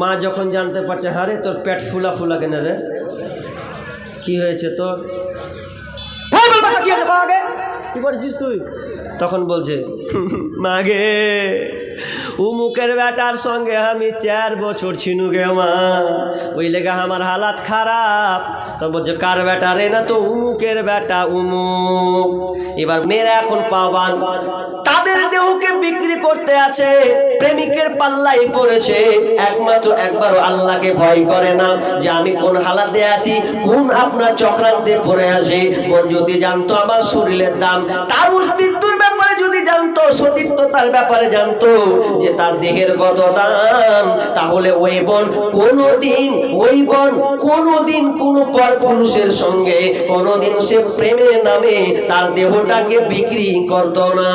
মা যখন জানতে পারছে হারে তোর পেট ফুলা ফুলা কেন রে? কি হয়েছে তোর? হ্যাঁ, কি করেছিস তুই? তখন বলছে মাগে উমুকের বেটার সঙ্গে আমি চার বছর ছিনু গে মা। ওই লেগে আমার হালাত খারাপ। তো বলছে, কার বেটা রে না তো উমুকের বেটা উমুক? এবার মেয়েরা এখন পাওয়ান। তাদের দেহকে বিক্রি করতে আছে, প্রেমিকের পাল্লাই পড়েছে। একমাত্র একবারও আল্লাহকে ভয় করে না যে আমি কোন হালাতে আছি, কোন আপনার চক্রান্তে পড়ে আছি। কোন যদি জানতো আমার শরীরের দাম, তার অস্তিত্বের জানতো, সতীত্বতার ব্যাপারে জানতো যে তার দেহের কত দাম তাহলে ওই বোন কোনোদিন, ওই বোন কোনোদিন কোনো পর পুরুষের সঙ্গে, কোনোদিন সে প্রেমের নামে তার দেহটাকে বিক্রি করত না।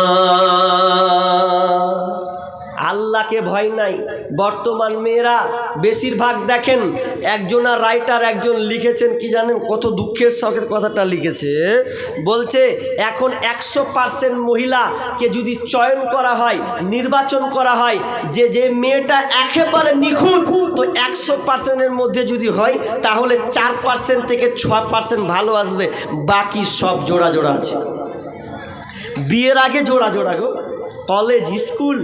আল্লাহকে ভয় নাই। বর্তমান মেয়েরা বেশিরভাগ দেখেন একজনা রাইটার একজন লিখেছেন, কি জানেন? কত দুঃখের সঙ্গে কথাটা লিখেছে। বলছে, এখন একশো পার্সেন্ট মহিলাকে যদি চয়ন করা হয়, নির্বাচন করা হয়, যে যে মেয়েটা একেবারে নিখুঁত, তো একশো পার্সেন্টের মধ্যে যদি হয়, তাহলে চার পার্সেন্ট থেকে ছ পার্সেন্ট ভালো আসবে। বাকি সব জোড়া জোড়া আছে। বিয়ের আগে জোড়া জোড়া গো। কলেজ, স্কুল,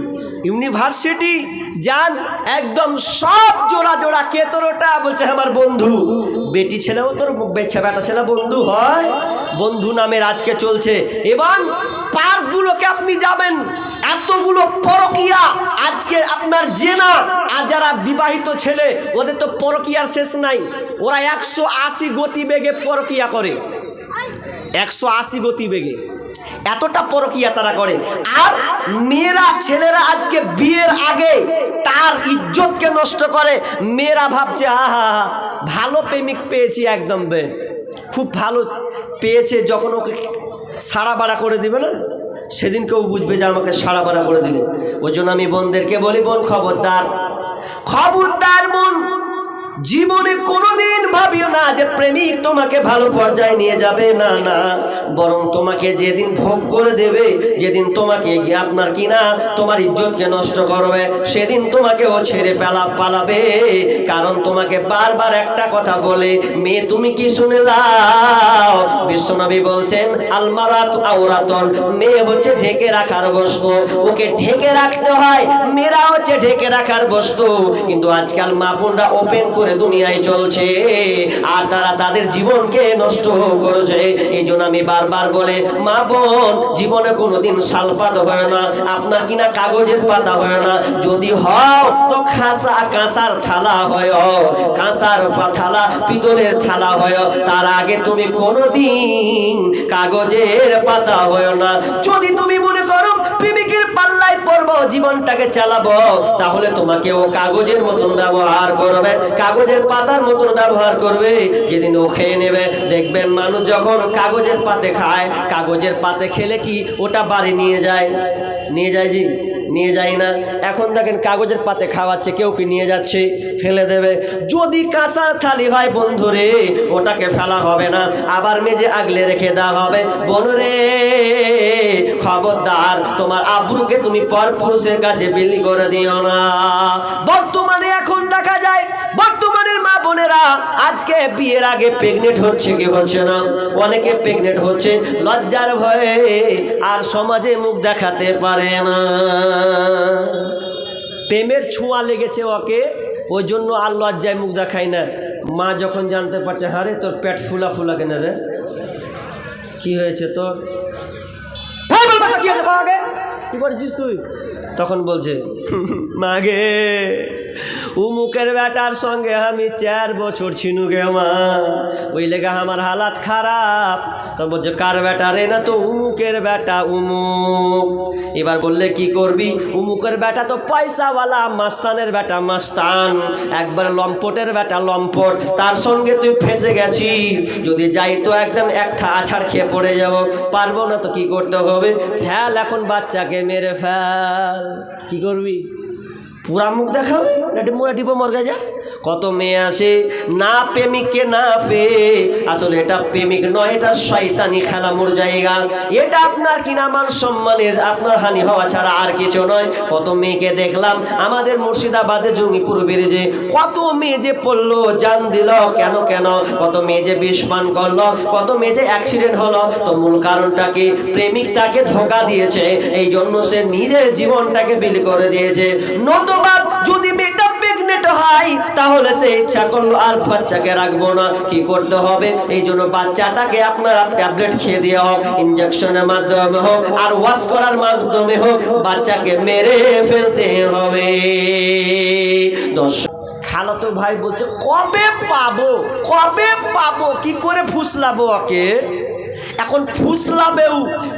ইউনিভার্সিটি, যান, একদম সব জোড়া জোড়া কে তোর ওটা বলছে আমার বন্ধু। বেটি ছেলেও তোর বেছে বেটা ছেলে বন্ধু হয়। বন্ধু নামের আজকে চলছে। এবং পার্কগুলোকে আপনি যাবেন, এতগুলো পরকিয়া। আজকে আপনার জেনা, আর যারা বিবাহিত ছেলে, ওদের তো পরকিয়ার শেষ নাই। ওরা একশো আশি গতিবেগে পরকিয়া করে। একশো আশি গতিবেগে। এতটা পরকিয়া তারা করে। আর মেয়েরা, ছেলেরা আজকে বিয়ের আগে তার ইজ্জতকে নষ্ট করে। মেয়েরা ভাবছে, আহা, ভালো প্রেমিক পেয়েছি একদম বে। খুব ভালো পেয়েছে যখন ওকে সাড়া বাড়া করে দিবে না? সেদিন কেউ বুঝবে যে আমাকে সাড়া বাড়া করে দিলে ওই জন্য আমি বোনদেরকে বলি, বোন খবরদার। খবরদার জীবনে কোনোদিন ভাবিও না যে প্রেমিক তোমাকে ভালো পর্যায়ে নিয়ে যাবে। না না। বরং তোমাকে যেদিন ভোগ করে দেবে, যেদিন তোমাকে গিয়ে আপনার কিনা, তোমার ইজ্জতকে নষ্ট করবে, সেদিন তোমাকে ও ছেড়ে পেলা পালাবে। কারণ তোমাকে বারবার একটা কথা বলে, মেয়ে, তুমি কি শুনে লাও বিশ্বনবী বলছেন, আলমারাত আওরাতন। মেয়ে হচ্ছে ঢেকে রাখার বস্তু। ওকে ঢেকে রাখতে হয়, মেয়েরা হচ্ছে ঢেকে রাখার বস্তু। কিন্তু আজকাল মা বোনরা ওপেন করে দুনিয়ায় চলছে, আর তারা তাদের জীবনকে নষ্ট করেছে। এই জন্য আমি বারবার বলে, মা বোন, জীবনে কোনোদিন সালপাত হয় না, আপনার কিনা কাগজের পাতা হয় না। যদি হও, তো খাসা কাঁসার থালা হয়। কাঁসার থালা, পিতলের থালা হয়। তার আগে তুমি কোনোদিন কাগজের পাতা হয় না। যদি তুমি জীবনটাকে চালাবো, তাহলে তোমাকে ও কাগজের মতন ব্যবহার করবে, কাগজের পাতার মতন ব্যবহার করবে। যেদিন ও খেয়ে নেবে, দেখবেন মানুষ যখন কাগজের পাতে খায়, কাগজের পাতে খেলে কি ওটা বাড়ি নিয়ে যায়? নিয়ে যায় জি? নিয়ে যায় না। এখন দেখেন কাগজের পাতে খাওয়াচ্ছে, কেউ কি নিয়ে যাচ্ছে? ফেলে দেবে। যদি কাঁচা থালি হয় বন্ধুরে, ওটাকে ফেলা হবে না। আবার মেজে আগলে রেখে দেওয়া হবে। বনরে খবরদার, তোমার আব্রুকে তুমি পরপুরুষের কাছে বিলি করে দিও না। বর্তমানে এখন দেখা যায় বর্তমানের মা বোনেরা আজকে বিয়ের আগে প্রেগনেন্ট হচ্ছে কি হচ্ছে না? অনেকে প্রেগনেন্ট হচ্ছে লজ্জার ভয়ে আর সমাজে মুখ দেখাতে পারে না। প্রেমের ছোঁয়া লেগেছে ওকে ওই জন্য আর লজ্জায় মুখ দেখায় না। মা যখন জানতে পারছে হারে তোর পেট ফুলা ফুলা কেন রে? কি হয়েছে তোর? হ্যাঁ, কি করেছিস তুই? তখন বলছে মাগে উমুকের বেটার সঙ্গে আমি চার বছর ছিনু গে মা। ওই লেগে আমার হালাত খারাপ। তো বলছে, কার বেটা রে না তো উমুকের বেটা উমুক? এবার বললে, কি করবি? উমুকের বেটা তো পয়সাওয়ালা, মাস্তানের বেটা মাস্তান। একবার লম্পটের বেটা লম্পট, তার সঙ্গে তুই ফেসে গেছিস। যদি যাই তো একদম এক থা আছাড় খেয়ে পড়ে যাব। পারব না তো কি করতে হবে? ফেল, এখন বাচ্চাকে মেরে ফেল। কি করবি? পুরা মুখ দেখাও নাটি মোড়া ডিপো মরগা যা। কত মেয়ে আছে? না প্রেমিককে না পেয়ে। আসলে এটা প্রেমিক নয়, এটা শয়তানি খেলামোর জায়গা। এটা আপনার কিনা মান সম্মানের, আপনার হানি হওয়া ছাড়া আর কিছু নয়। কত মেয়েকে দেখলাম, আমাদের মুর্শিদাবাদে জঙ্গিপুর বেরিয়েছে কত মেয়ে যে পড়ল, জান দিল, কেন কেন? কত মেয়ে যে বিষ পান করল, কত মেয়ে যে অ্যাক্সিডেন্ট হলো। তো মূল কারণটা কি? প্রেমিক তাকে ধোকা দিয়েছে এই জন্য সে নিজের জীবনটাকে বিলি করে দিয়েছে। মেয়েটা হয় তাহলে সে ইচ্ছা করল আর বাচ্চাকে রাখব না। কি করতে হবে? এই জন্য বাচ্চাটাকে আপনারা ট্যাবলেট খেয়ে দেওয়া হোক ইঞ্জেকশনের মাধ্যমে হোক, আর ওয়াশ করার মাধ্যমে হোক, বাচ্চাকে মেরে ফেলতে হবে। দশ খালাতো ভাই বলছে, কবে পাবো? কবে পাবো? কি করে ফুসলাবো ওকে? এখন ফুসলাবেও,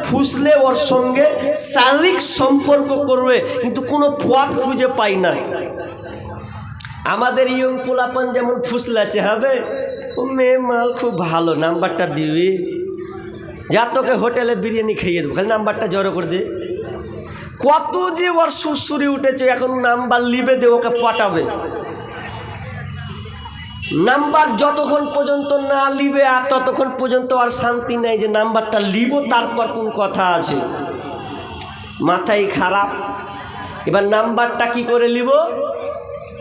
ফুসলে ওর সঙ্গে শারীরিক সম্পর্ক করবে, কিন্তু কোনো পথ খুঁজে পাই না আমাদের ইয়ং পোলাপান যেমন ফুসলাছে হবে? ও মেয়ে মাল খুব ভালো, নাম্বারটা দিবি। যা তোকে হোটেলে বিরিয়ানি খাইয়ে দেবো, খালি নাম্বারটা জড়ো করে দে। কত যে ওর সুরসুরি উঠেছে, এখন নাম্বার লিবে দে, ওকে পটাবে নাম্বার যতক্ষণ পর্যন্ত না লিবে আর ততক্ষণ পর্যন্ত আর শান্তি নাই যে নাম্বারটা লিব, তারপর কোন কথা আছে। মাথায় খারাপ। এবার নাম্বারটা কি করে লিব?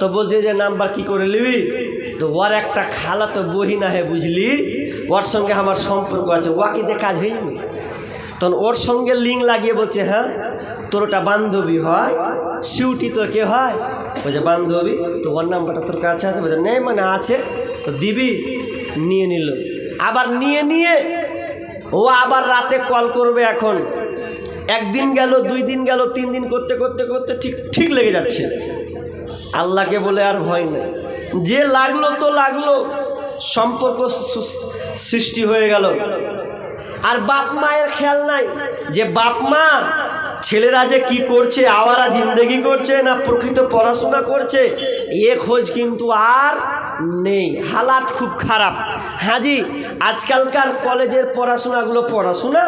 তো বলছে যে নাম্বার কি করে লিবি তো ওর একটা খালা তো বহি না হে, বুঝলি? ওর সঙ্গে আমার সম্পর্ক আছে, ওয়াকিতে কাজ হয়নি। তখন ওর সঙ্গে লিঙ্ক লাগিয়ে বলছে হ্যাঁ তোর ওটা বান্ধবী হয় সিউটি তোর কে হয়? বলছে, বান্ধবী, তো ওর নাম্বারটা তোর কাছে আছে? বলছে, নেই মানে আছে, তো দিবি? নিয়ে নিল। আবার নিয়ে নিয়ে ও আবার রাতে কল করবে এখন। একদিন গেল, দুই দিন গেল, তিন দিন করতে করতে করতে ঠিক ঠিক লেগে যাচ্ছে। আল্লাহকে বলে আর ভয় নেই। যে লাগল তো লাগল, সম্পর্ক সৃষ্টি হয়ে গেল। আর বাপ মায়ের খেয়াল নাই যে বাপ মা ছেলেরা যে কি করছে, আওয়ারা জিন্দেগি করছে না প্রকৃত পড়াশোনা করছে, এ খোঁজ কিন্তু আর নেই। হালাত খুব খারাপ। হাজি, আজকালকার কলেজের পড়াশোনাগুলো পড়াশোনা?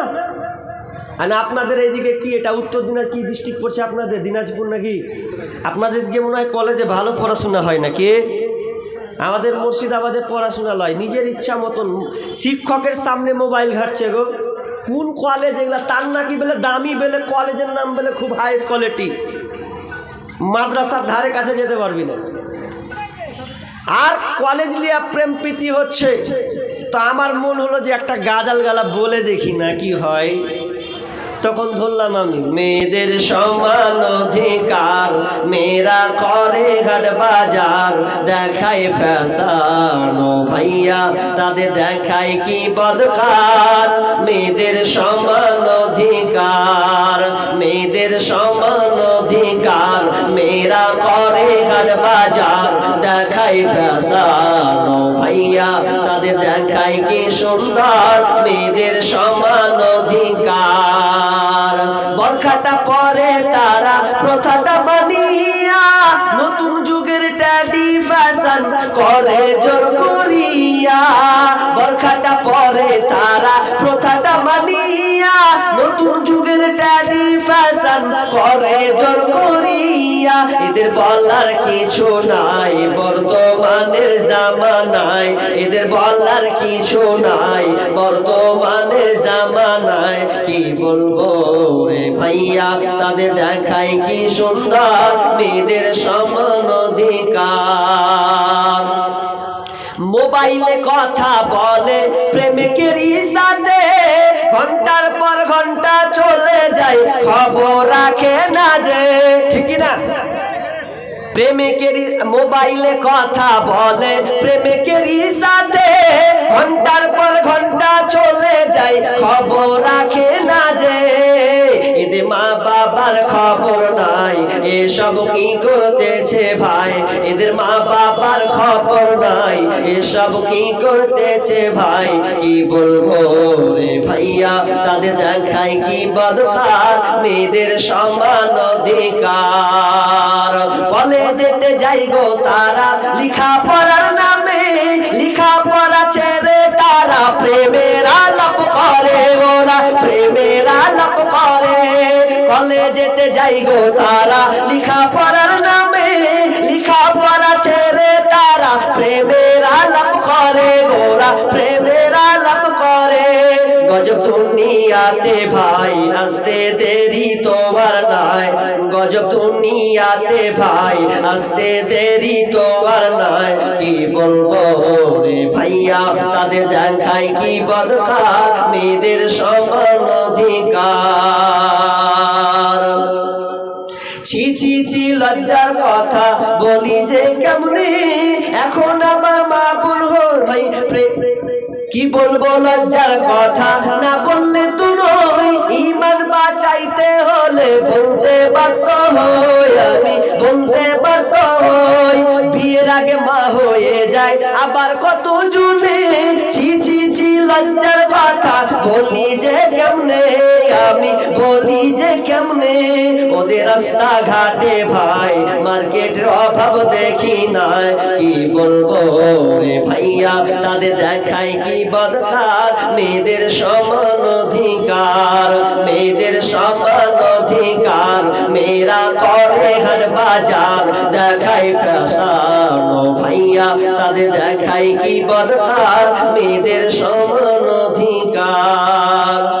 আর আপনাদের এইদিকে কি, এটা উত্তর দিনাজ কি ডিস্ট্রিক্ট পড়ছে আপনাদের? দিনাজপুর নাকি? আপনাদের দিকে মনে হয় কলেজে ভালো পড়াশোনা হয় নাকি? আমাদের মুর্শিদাবাদে পড়াশোনা লয়। নিজের ইচ্ছা মতন। শিক্ষকের সামনে মোবাইল ঘাটছে গো। কোন কলেজ এগুলা? তার নাকি বলে দামি বলে কলেজের নাম বলে খুব হাই কোয়ালিটি মাদ্রাসার ধারে কাছে যেতে পারবি না। আর কলেজ লিয়া প্রেম প্রীতি হচ্ছে। তো আমার মন হলো যে একটা গাজাল গালা বলে দেখি না কি হয়। তখন ধরলাম আমি, মেয়েদের সমান অধিকার, মেয়েরা করে হাট বাজার, দেখায় ফ্যাশন ভাইয়া, তাদের দেখায় কি বদকার, মেয়েদের সমান অধিকার, মেয়েদের সমান অধিকার, মেয়েরা করে হাট বাজার, দেখায় ফ্যাশন ভাইয়া, তাদের দেখায় কি সুন্দর, মেয়েদের সমান অধিকার। বরখাটা পরে তারা প্রথাটা মানিয়া নতুন যুগের ট্যাডি ফ্যাশন করে জোর করিয়া। বরখাটা পরে তারা প্রথাটা মানিয়া নতুন যুগের ট্যাডি ফ্যাশন করে জোর করিয়া। এদের বলার কিছু নাই, বর্তমানের জামানায়। এদের বলার কিছু নাই, বর্তমানের জামানায়। কি বলব রে ভাইয়া, তাদের দেখায় কি সুন্দর, মেয়েদের সমান অধিকার। মোবাইলে কথা বলে, প্রেমিকের সাথে ঘণ্টার পর ঘণ্টা চলে যায়, খবর রাখে না যে, ঠিক না? প্রেমিকের মোবাইলে কথা বলে, প্রেমিকের সাথে এসব কি করতেছে ভাই? এদের মা বাবার খবর নাই। এসব কি করতেছে ভাই? কি বলব রে ভাইয়া? তাদের দেখায় কি বদকার? মেয়েদের সমান অধিকার। কলেজেতে যাই গো তারা লিখা পড়ার নামে লিখা পড়া ছেড়ে তারা প্রেমের আলাপ করে ওরা, প্রেমের আলাপ করে। কলেজেতে যাই গো তারা লিখা পড়ার নামে লিখা পড়া ছেড়ে তারা প্রেমের আলাপ করে ওরা, প্রেম দুনিয়াতে ভাই, আসতে দেরি তোমার নাই। গজব দুনিয়াতে ভাই, আসতে দেরি তোমার নাই। কি বলব রে ভাইয়া, তাদের দেখায় কি বদকার, মেয়েদের সমান অধিকার। ছি ছি ছি, লজ্জার কথা বলি যে কেমনি? এখন আমার মা বোন হই প্রে- কি বলব লজ্জার কথা? না বললে তো নয় ইমান বাঁচাইতে হলে বলতে বাধ্য হই আমি, বলতে বাধ্য হই। বিয়ের আগে মা হয়ে যায়, আবার কত জনে ছি ছি লজ্জার কথা, বলি যে কেমনে? আমি বলি যে কেমনে? ওদের রাস্তা ঘাটে ভাই, মার্কেটের অভাব দেখি না কি বলব রে ভাইয়া, তাদের দেখাই কি বদকার? মেয়েদের সমান অধিকার, মেয়েদের সমান এরা করে হাট বাজার দেখাই ফ্যাসানো ভাইয়া তাদের দেখাই কি বদকার মেয়েদের সমান অধিকার